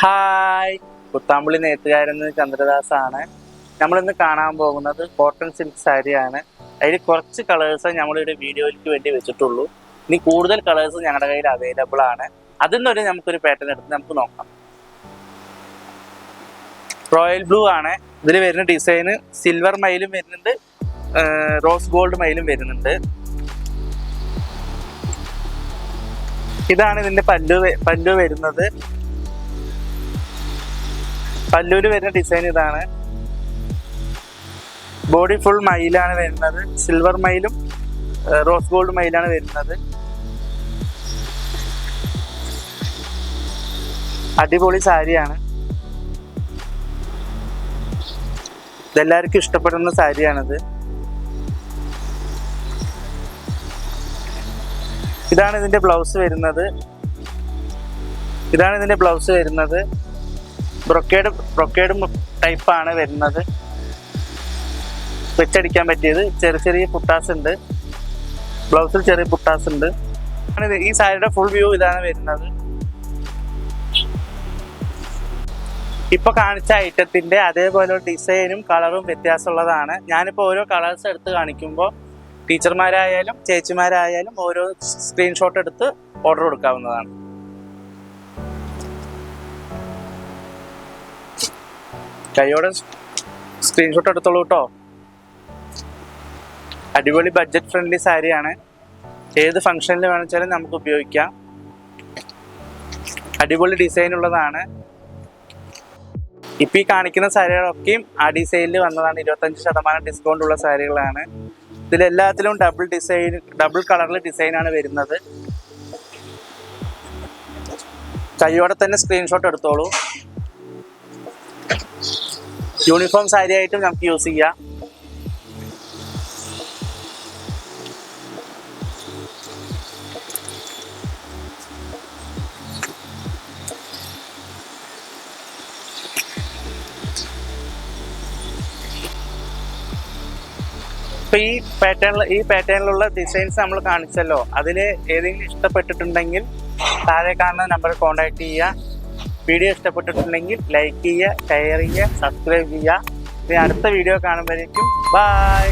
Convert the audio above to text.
Hi. Kuthampully നെയ്ത്തുകാരെന്ന് ആണ് നമ്മളിന്ന് കാണാൻ പോകുന്നത് കോട്ടൺ സിൽക്ക് സാരിയാണ്. അതിൽ കുറച്ച് കളേഴ്സ് നമ്മളിവിടെ വീഡിയോയ്ക്ക് വേണ്ടി വെച്ചിട്ടുള്ളൂ. ഇനി കൂടുതൽ കളേഴ്സ് ഞങ്ങളുടെ കയ്യിൽ അവൈലബിൾ ആണ്. അതിൽ നിന്നൊരു നമുക്കൊരു പാറ്റേൺ എടുത്ത് നമുക്ക് നോക്കാം. റോയൽ ബ്ലൂ ആണ്. ഇതിൽ വരുന്ന ഡിസൈന് സിൽവർ മയിലും വരുന്നുണ്ട്. റോസ് ഗോൾഡ് മയിലും വരുന്നുണ്ട്. ഇതാണ് ഇതിന്റെ പല്ലു പല്ലു വരുന്നത്. പല്ലൂര് വരുന്ന ഡിസൈൻ ഇതാണ്. ബോഡി ഫുൾ മയിലാണ് വരുന്നത്. സിൽവർ മയിലും റോസ് ഗോൾഡ് മയിലാണ് വരുന്നത്. അടിപൊളി സാരിയാണ്. ഇതെല്ലാവർക്കും ഇഷ്ടപ്പെടുന്ന സാരിയാണിത്. ഇതാണ് ഇതിന്റെ ബ്ലൗസ് വരുന്നത്. ഇതാണ് ഇതിന്റെ ബ്ലൗസ് വരുന്നത്. ബ്രൊക്കേഡ് ബ്രൊക്കേഡ് ടൈപ്പാണ് വരുന്നത്. വെച്ചടിക്കാൻ പറ്റിയത്. ചെറിയ ചെറിയ പുട്ടാസ് ഉണ്ട്. ബ്ലൗസിൽ ചെറിയ പുട്ടാസ് ഉണ്ട്. ഈ സാരിയുടെ ഫുൾ വ്യൂ ഇതാണ് വരുന്നത്. ഇപ്പൊ കാണിച്ച ഐറ്റത്തിന്റെ അതേപോലെ ഡിസൈനും കളറും വ്യത്യാസമുള്ളതാണ്. ഞാനിപ്പോൾ ഓരോ കളേഴ്സ് എടുത്ത് കാണിക്കുമ്പോൾ ടീച്ചർമാരായാലും ചേച്ചിമാരായാലും ഓരോ സ്ക്രീൻഷോട്ട് എടുത്ത് ഓർഡർ കൊടുക്കാവുന്നതാണ്. കൈയോടെ സ്ക്രീൻഷോട്ട് എടുത്തോളൂ കേട്ടോ അടിപൊളി ബഡ്ജറ്റ് ഫ്രണ്ട്ലി സാരിയാണ് ഏത് ഫംഗ്ഷനിൽ വേണമെച്ചാലും നമുക്ക് ഉപയോഗിക്കാം. അടിപൊളി ഡിസൈൻ ഉള്ളതാണ്. ഇപ്പം ഈ കാണിക്കുന്ന സാരികളൊക്കെയും ആ ഡിസൈനിൽ വന്നതാണ്. ഇരുപത്തഞ്ച് ശതമാനം ഡിസ്കൗണ്ട് ഉള്ള സാരികളാണ്. ഇതിലെല്ലാത്തിലും ഡബിൾ ഡിസൈൻ ഡബിൾ കളറിൽ ഡിസൈനാണ് വരുന്നത്. കൈയോടെ തന്നെ സ്ക്രീൻഷോട്ട് എടുത്തോളൂ. യൂണിഫോം സാരി ആയിട്ടും നമുക്ക് യൂസ് ചെയ്യാം. ഇപ്പൊ ഈ പാറ്റേണിൽ ഈ പാറ്റേണിലുള്ള ഡിസൈൻസ് നമ്മൾ കാണിച്ചല്ലോ. അതിൽ ഏതെങ്കിലും ഇഷ്ടപ്പെട്ടിട്ടുണ്ടെങ്കിൽ താഴെ കാണുന്ന നമ്പറിൽ കോൺടാക്ട് ചെയ്യുക വീഡിയോ ഇഷ്ടപ്പെട്ടിട്ടുണ്ടെങ്കിൽ ലൈക്ക് ചെയ്യുക ഷെയർ ചെയ്യുക സബ്സ്ക്രൈബ് ചെയ്യുക. അടുത്ത വീഡിയോ കാണുമ്പോഴേക്കും ബൈ